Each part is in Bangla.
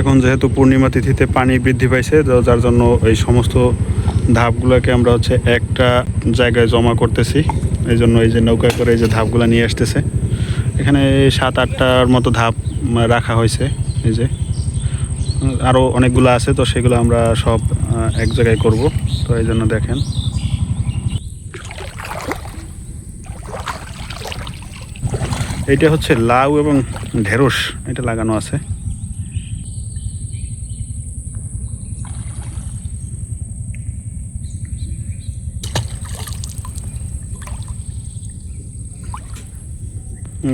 এখন যেহেতু পূর্ণিমা তিথিতে পানি বৃদ্ধি পাইছে যার জন্য এই সমস্ত ধাপগুলোকে আমরা হচ্ছে একটা জায়গায় জমা করতেছি। এই জন্য এই যে নৌকায় করে এই যে ধাপগুলো নিয়ে আসতেছে। এখানে সাত, আটটার মতো ধাপ রাখা হয়েছে, এই যে। আরও অনেকগুলো আছে, তো সেগুলো আমরা সব এক জায়গায় করব। তো এই জন্য দেখেন। এইটা হচ্ছে লাউ এবং ঢেঁড়স, এটা লাগানো আছে।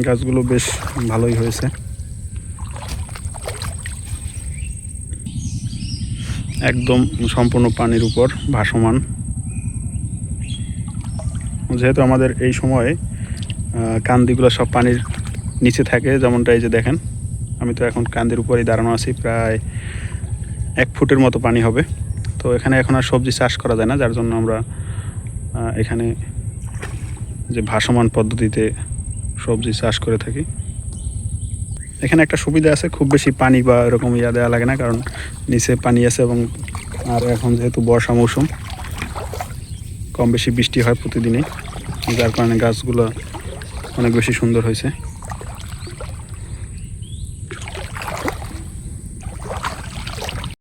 গাছগুলো বেশ ভালোই হয়েছে। একদম সম্পূর্ণ পানির উপর ভাসমান। যেহেতু আমাদের এই সময়ে কান্দিগুলো সব পানির নিচে থাকে, যেমনটা এই যে দেখেন, আমি তো এখন কান্দির উপরেই দাঁড়ানো আছি, প্রায় এক ফুটের মতো পানি হবে। তো এখানে এখন আর সবজি চাষ করা যায় না, যার জন্য আমরা এখানে যে ভাসমান পদ্ধতিতে সবজি চাষ করে থাকি। এখানে একটা সুবিধা আছে, খুব বেশি পানি বা এরকম ইয়া দেওয়া লাগে না, কারণ নিচে পানি আছে এবং আর এখন যেহেতু বর্ষা মৌসুম, কম বেশি বৃষ্টি হয় প্রতিদিনই, যার কারণে গাছগুলো অনেক বেশি সুন্দর হয়েছে।